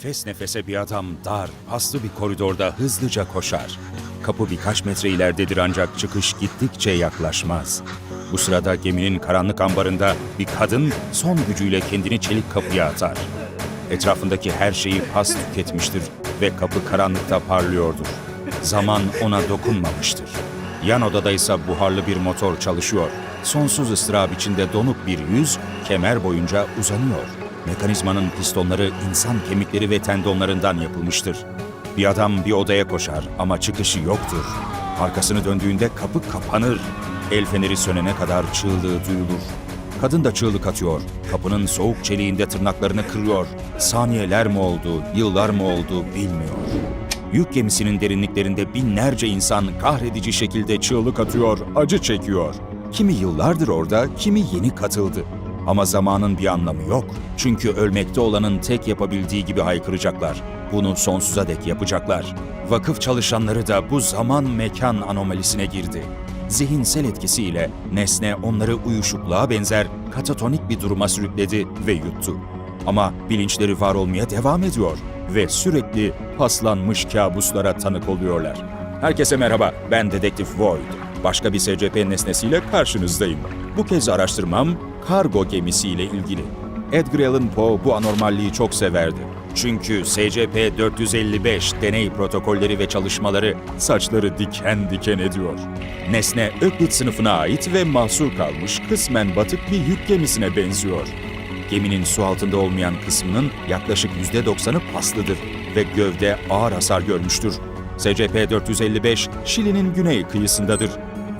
Nefes nefese bir adam dar, paslı bir koridorda hızlıca koşar. Kapı birkaç metre ileridedir ancak çıkış gittikçe yaklaşmaz. Bu sırada geminin karanlık ambarında bir kadın son gücüyle kendini çelik kapıya atar. Etrafındaki her şeyi pas tüketmiştir ve kapı karanlıkta parlıyordur. Zaman ona dokunmamıştır. Yan odada ise buharlı bir motor çalışıyor. Sonsuz ıstırap içinde donuk bir yüz kemer boyunca uzanıyor. Mekanizmanın pistonları insan kemikleri ve tendonlarından yapılmıştır. Bir adam bir odaya koşar ama çıkışı yoktur. Arkasını döndüğünde kapı kapanır. El feneri sönene kadar çığlığı duyulur. Kadın da çığlık atıyor. Kapının soğuk çeliğinde tırnaklarını kırıyor. Saniyeler mi oldu, yıllar mı oldu bilmiyor. Yük gemisinin derinliklerinde binlerce insan kahredici şekilde çığlık atıyor, acı çekiyor. Kimi yıllardır orada, kimi yeni katıldı. Ama zamanın bir anlamı yok. Çünkü ölmekte olanın tek yapabildiği gibi haykıracaklar. Bunu sonsuza dek yapacaklar. Vakıf çalışanları da bu zaman mekan anomalisine girdi. Zihinsel etkisiyle nesne onları uyuşukluğa benzer katatonik bir duruma sürükledi ve yuttu. Ama bilinçleri var olmaya devam ediyor ve sürekli paslanmış kabuslara tanık oluyorlar. Herkese merhaba, ben Dedektif Void. Başka bir SCP nesnesiyle karşınızdayım. Bu kez araştırmam kargo gemisiyle ilgili. Edgar Allan Poe bu anormalliği çok severdi. Çünkü SCP-455 deney protokolleri ve çalışmaları saçları diken diken ediyor. Nesne Öklit sınıfına ait ve mahsur kalmış kısmen batık bir yük gemisine benziyor. Geminin su altında olmayan kısmının yaklaşık %90'ı paslıdır ve gövde ağır hasar görmüştür. SCP-455 Şili'nin güney kıyısındadır.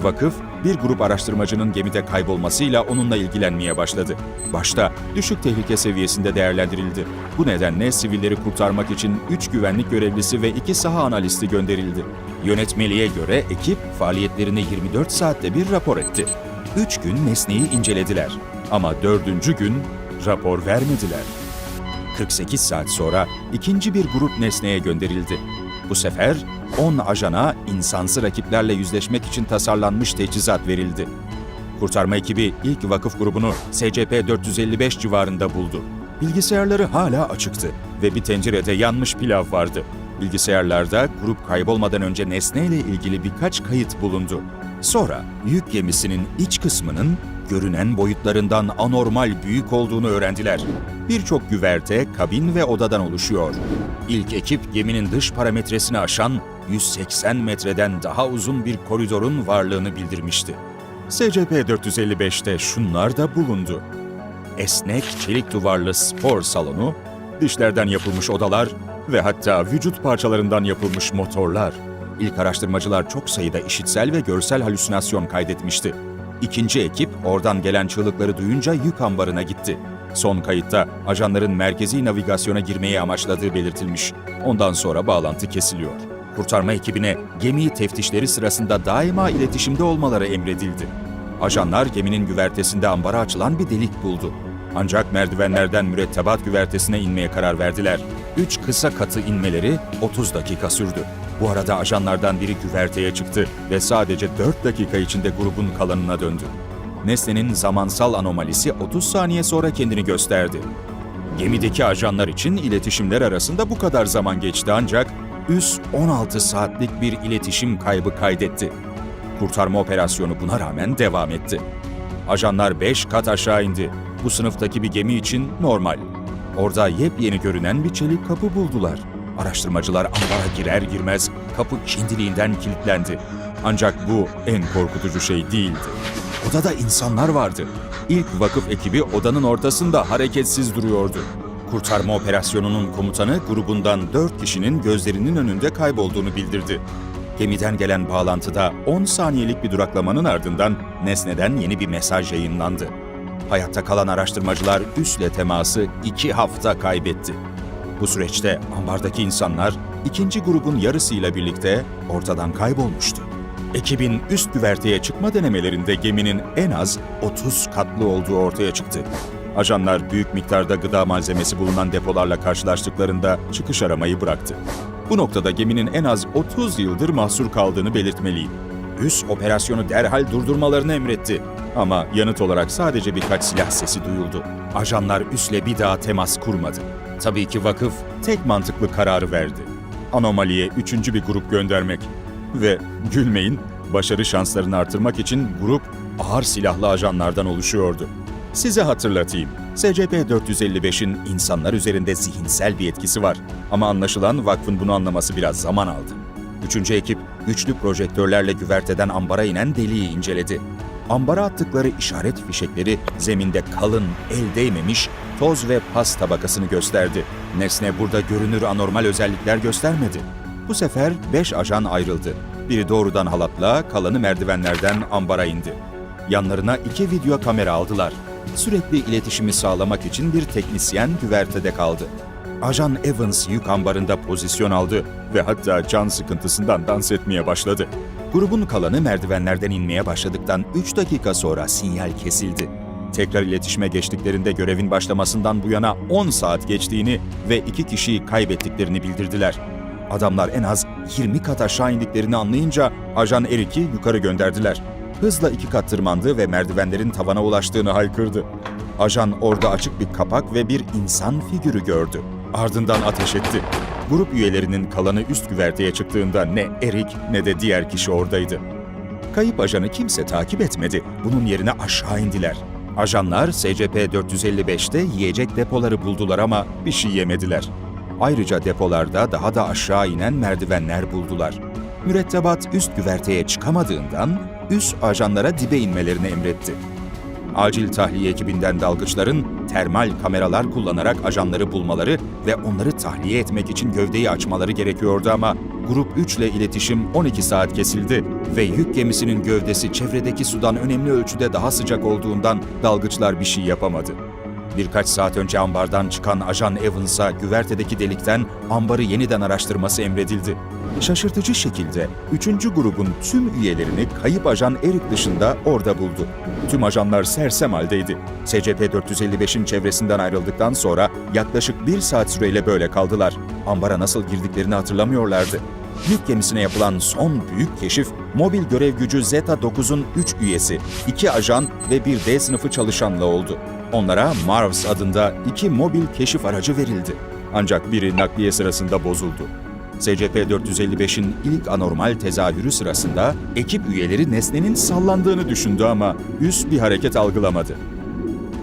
Vakıf, bir grup araştırmacının gemide kaybolmasıyla onunla ilgilenmeye başladı. Başta düşük tehlike seviyesinde değerlendirildi. Bu nedenle sivilleri kurtarmak için 3 güvenlik görevlisi ve 2 saha analisti gönderildi. Yönetmeliğe göre ekip faaliyetlerini 24 saatte bir rapor etti. 3 gün nesneyi incelediler ama dördüncü gün rapor vermediler. 48 saat sonra ikinci bir grup nesneye gönderildi. Bu sefer 10 ajana insansı rakiplerle yüzleşmek için tasarlanmış teçhizat verildi. Kurtarma ekibi ilk vakıf grubunu SCP-455 civarında buldu. Bilgisayarları hala açıktı ve bir tencerede yanmış pilav vardı. Bilgisayarlarda grup kaybolmadan önce nesneyle ilgili birkaç kayıt bulundu. Sonra yük gemisinin iç kısmının görünen boyutlarından anormal büyük olduğunu öğrendiler. Birçok güverte, kabin ve odadan oluşuyor. İlk ekip geminin dış parametresini aşan 180 metreden daha uzun bir koridorun varlığını bildirmişti. SCP-455'te şunlar da bulundu. Esnek, çelik duvarlı spor salonu, dişlerden yapılmış odalar ve hatta vücut parçalarından yapılmış motorlar. İlk araştırmacılar çok sayıda işitsel ve görsel halüsinasyon kaydetmişti. İkinci ekip oradan gelen çığlıkları duyunca yük ambarına gitti. Son kayıtta ajanların merkezi navigasyona girmeyi amaçladığı belirtilmiş. Ondan sonra bağlantı kesiliyor. Kurtarma ekibine gemiyi teftişleri sırasında daima iletişimde olmaları emredildi. Ajanlar geminin güvertesinde ambara açılan bir delik buldu. Ancak merdivenlerden mürettebat güvertesine inmeye karar verdiler. Üç kısa katı inmeleri 30 dakika sürdü. Bu arada ajanlardan biri güverteye çıktı ve sadece 4 dakika içinde grubun kalanına döndü. Nesnenin zamansal anomalisi 30 saniye sonra kendini gösterdi. Gemideki ajanlar için iletişimler arasında bu kadar zaman geçti ancak üs 16 saatlik bir iletişim kaybı kaydetti. Kurtarma operasyonu buna rağmen devam etti. Ajanlar 5 kat aşağı indi. Bu sınıftaki bir gemi için normal. Orada yepyeni görünen bir çelik kapı buldular. Araştırmacılar ambara girer girmez kapı kendiliğinden kilitlendi. Ancak bu en korkutucu şey değildi. Odada insanlar vardı. İlk vakıf ekibi odanın ortasında hareketsiz duruyordu. Kurtarma operasyonunun komutanı grubundan 4 kişinin gözlerinin önünde kaybolduğunu bildirdi. Gemiden gelen bağlantıda 10 saniyelik bir duraklamanın ardından nesneden yeni bir mesaj yayınlandı. Hayatta kalan araştırmacılar üsle teması 2 hafta kaybetti. Bu süreçte ambardaki insanlar ikinci grubun yarısıyla birlikte ortadan kaybolmuştu. Ekibin üst güverteye çıkma denemelerinde geminin en az 30 katlı olduğu ortaya çıktı. Ajanlar büyük miktarda gıda malzemesi bulunan depolarla karşılaştıklarında çıkış aramayı bıraktı. Bu noktada geminin en az 30 yıldır mahsur kaldığını belirtmeliyim. Üs operasyonu derhal durdurmalarını emretti. Ama yanıt olarak sadece birkaç silah sesi duyuldu. Ajanlar üsle bir daha temas kurmadı. Tabii ki vakıf tek mantıklı kararı verdi. Anomaliye üçüncü bir grup göndermek. Ve gülmeyin, başarı şanslarını artırmak için grup ağır silahlı ajanlardan oluşuyordu. Size hatırlatayım. SCP-455'in insanlar üzerinde zihinsel bir etkisi var. Ama anlaşılan vakfın bunu anlaması biraz zaman aldı. Üçüncü ekip, güçlü projektörlerle güverteden ambara inen deliği inceledi. Ambara attıkları işaret fişekleri zeminde kalın, el değmemiş toz ve pas tabakasını gösterdi. Nesne burada görünür anormal özellikler göstermedi. Bu sefer beş ajan ayrıldı. Biri doğrudan halatla, kalanı merdivenlerden ambara indi. Yanlarına iki video kamera aldılar. Sürekli iletişimi sağlamak için bir teknisyen güvertede kaldı. Ajan Evans yük ambarında pozisyon aldı ve hatta can sıkıntısından dans etmeye başladı. Grubun kalanı merdivenlerden inmeye başladıktan 3 dakika sonra sinyal kesildi. Tekrar iletişime geçtiklerinde görevin başlamasından bu yana 10 saat geçtiğini ve iki kişiyi kaybettiklerini bildirdiler. Adamlar en az 20 kat aşağı indiklerini anlayınca Ajan Erik'i yukarı gönderdiler. Hızla iki kat tırmandı ve merdivenlerin tavana ulaştığını haykırdı. Ajan orada açık bir kapak ve bir insan figürü gördü. Ardından ateş etti. Grup üyelerinin kalanı üst güverteye çıktığında ne Erik ne de diğer kişi oradaydı. Kayıp ajanı kimse takip etmedi. Bunun yerine aşağı indiler. Ajanlar SCP-455'te yiyecek depoları buldular ama bir şey yemediler. Ayrıca depolarda daha da aşağı inen merdivenler buldular. Mürettebat üst güverteye çıkamadığından üst ajanlara dibe inmelerini emretti. Acil tahliye ekibinden dalgıçların termal kameralar kullanarak ajanları bulmaları ve onları tahliye etmek için gövdeyi açmaları gerekiyordu ama Grup 3 ile iletişim 12 saat kesildi ve yük gemisinin gövdesi çevredeki sudan önemli ölçüde daha sıcak olduğundan dalgıçlar bir şey yapamadı. Birkaç saat önce ambardan çıkan ajan Evans'a güvertedeki delikten ambarı yeniden araştırması emredildi. Şaşırtıcı şekilde 3. grubun tüm üyelerini kayıp ajan Erik dışında orada buldu. Tüm ajanlar sersem haldeydi. SCP-455'in çevresinden ayrıldıktan sonra yaklaşık bir saat süreyle böyle kaldılar. Ambara nasıl girdiklerini hatırlamıyorlardı. Yük gemisine yapılan son büyük keşif, mobil görev gücü Zeta 9'un 3 üyesi, 2 ajan ve bir D sınıfı çalışanla oldu. Onlara Mars adında iki mobil keşif aracı verildi. Ancak biri nakliye sırasında bozuldu. SCP-455'in ilk anormal tezahürü sırasında ekip üyeleri nesnenin sallandığını düşündü ama üst bir hareket algılamadı.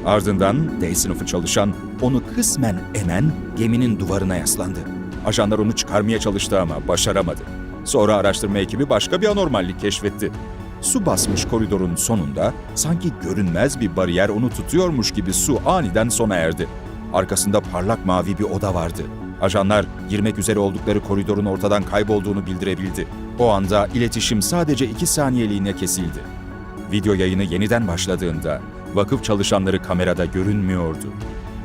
Ardından D sınıfı çalışan onu kısmen emen geminin duvarına yaslandı. Ajanlar onu çıkarmaya çalıştı ama başaramadı. Sonra araştırma ekibi başka bir anormallik keşfetti. Su basmış koridorun sonunda sanki görünmez bir bariyer onu tutuyormuş gibi su aniden sona erdi. Arkasında parlak mavi bir oda vardı. Ajanlar girmek üzere oldukları koridorun ortadan kaybolduğunu bildirebildi. O anda iletişim sadece iki saniyeliğine kesildi. Video yayını yeniden başladığında vakıf çalışanları kamerada görünmüyordu.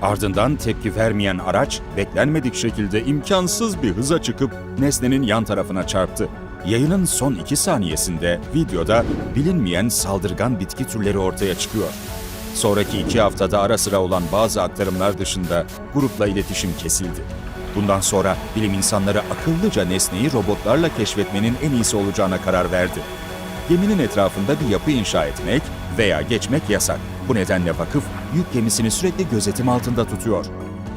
Ardından tepki vermeyen araç beklenmedik şekilde imkansız bir hıza çıkıp nesnenin yan tarafına çarptı. Yayının son iki saniyesinde videoda bilinmeyen saldırgan bitki türleri ortaya çıkıyor. Sonraki iki haftada ara sıra olan bazı aktarımlar dışında grupla iletişim kesildi. Bundan sonra bilim insanları akıllıca nesneyi robotlarla keşfetmenin en iyisi olacağına karar verdi. Geminin etrafında bir yapı inşa etmek veya geçmek yasak. Bu nedenle vakıf yük gemisini sürekli gözetim altında tutuyor.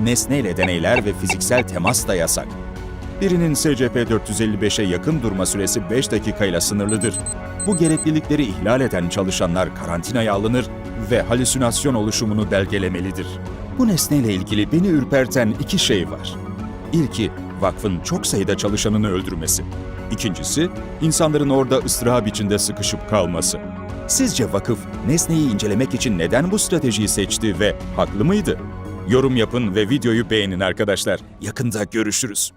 Nesneyle deneyler ve fiziksel temas da yasak. Birinin SCP-455'e yakın durma süresi 5 dakikayla sınırlıdır. Bu gereklilikleri ihlal eden çalışanlar karantinaya alınır ve halüsinasyon oluşumunu belgelemelidir. Bu nesneyle ilgili beni ürperten iki şey var. İlki, vakfın çok sayıda çalışanını öldürmesi. İkincisi, insanların orada ıstırap içinde sıkışıp kalması. Sizce vakıf nesneyi incelemek için neden bu stratejiyi seçti ve haklı mıydı? Yorum yapın ve videoyu beğenin arkadaşlar. Yakında görüşürüz.